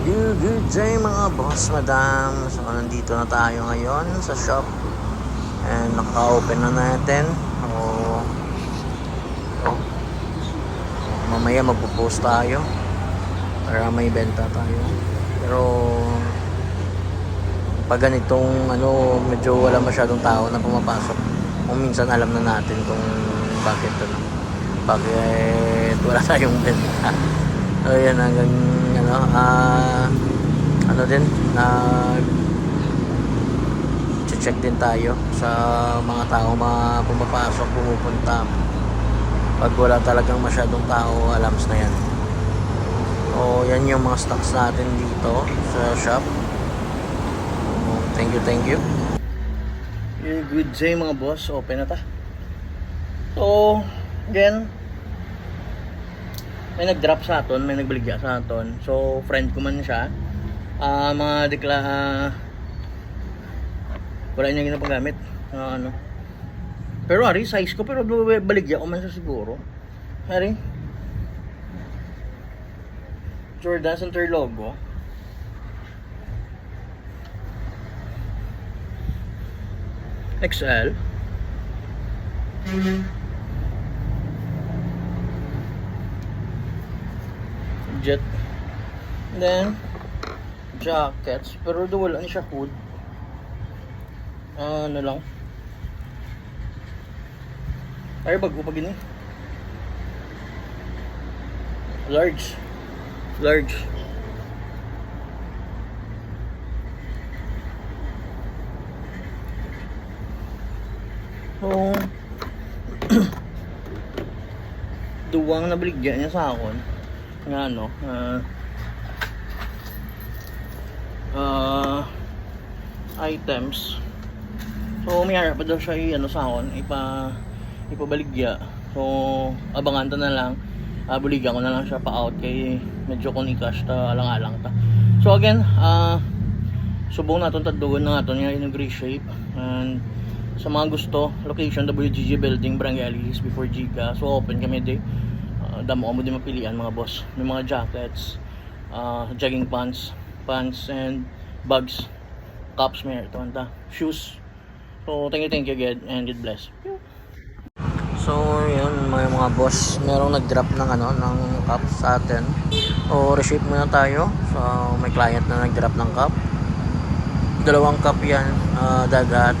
Good, good day mga boss, madam. So, nandito na tayo ngayon sa shop. And naka-open na natin. O, oh, mamaya magpo-post tayo. Para may benta tayo. Pero, pag ganitong ano, medyo wala masyadong tao na pumapasok. Kung minsan alam na natin kung bakit ano, bakit wala tayong benta. So yan hanggang ano, ah ano din na check din tayo sa mga tao mga pumapasok, pumupunta. Pag wala talagang masyadong tao, alams na yan. So yan yung mga stocks natin dito sa shop. So, thank you, thank you. Yeah, good day mga boss. Open na ta. So, again, may nag-drop sa aton, may nagbaligya sa aton. So, friend ko man siya. Ah, mga dekla ah, wala niya ginapagamit. Ah, ano. Pero ari size ko pero baligya ko man siya siguro. Ari. Jordan Center logo. XL. Jet then jackets. Pero do wala siya hood Ah, ano lang. Ay bago pa gini large. Large. So duwang nabaligyan niya sa akin nga ano ah ah, items. So may harap pa daw siya i- ano sa akin ipa ipabaligya. So abangan na lang. Uh, buligan ko na lang siya pa out kay medyo kung ikash ta alang-alang ta. So again ah subong naton tadlugon na naton nga yung reshape and sa mga gusto location WGG building Barangay Alice before Giga so open kami day uh, damo mo din mapilian mga boss may mga jackets uh, jogging pants pants and bags cups may ito anta shoes so thank you thank you God and God bless So, yun, mga mga boss, merong nag-drop ng ano, ng cup sa atin. O, reshape muna tayo. So, may client na nag-drop ng cup. Dalawang cup yan, ah, dagat,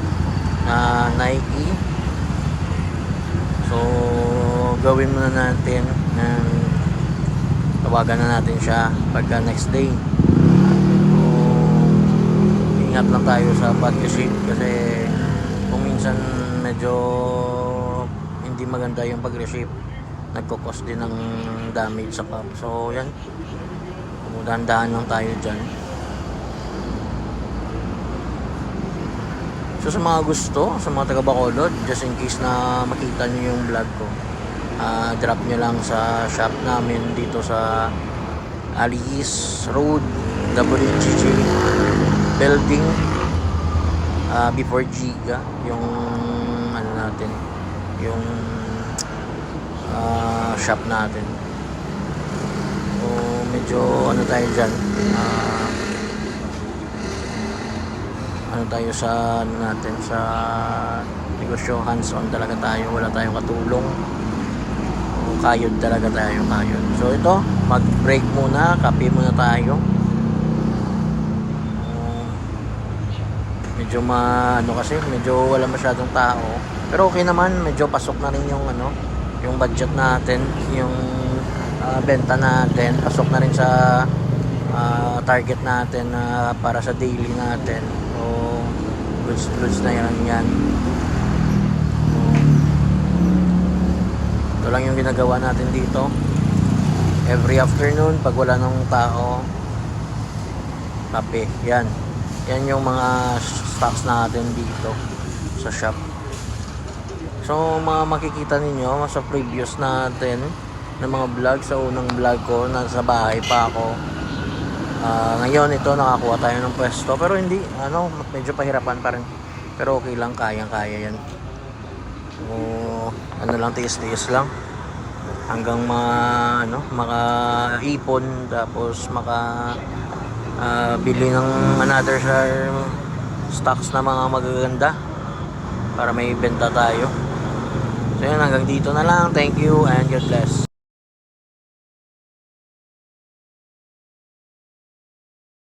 na Nike. So, gawin muna natin and tawagan na natin siya pagka next day. So, ingat lang tayo sa pag-ship kasi kung minsan medyo hindi maganda yung pag-receive nagkukos din ng damage sa cup so yan. Dahan-dahan lang tayo dyan. So sa mga gusto sa mga taga Bacolod just in case na makita nyo yung vlog ko ah, drop nyo lang sa shop namin dito sa Alice Road WGG building. Ah, before Giga yung ano natin yung ah, shop natin. So medyo ano tayo dyan ah, ano tayo sa ano natin sa negosyo hands on talaga tayo wala tayong katulong kayod talaga tayo kayod so ito mag break muna. Kape muna tayo. Medyo ma ano kasi medyo wala masyadong tao. Pero okay naman medyo pasok na rin yung ano yung budget natin yung ah, benta natin. Pasok na rin sa ah, target natin na para sa daily natin. So goods goods na yan yan ito lang yung ginagawa natin dito. Every afternoon pag wala nang tao kape. Yan. Yan yung mga stocks natin dito sa shop. So mga makikita ninyo sa previous natin na mga vlog sa unang vlog ko nasa bahay pa ako. Ah, ngayon ito nakakuha tayo ng pwesto. Pero hindi ano medyo pahirapan pa rin. Pero okay lang kayang kaya yan so, ano lang tiis-tiis lang hanggang ma ano makaipon tapos maka ah, bili ng another share stocks na mga magaganda para may benta tayo. So yun, hanggang dito na lang. Thank you and God bless.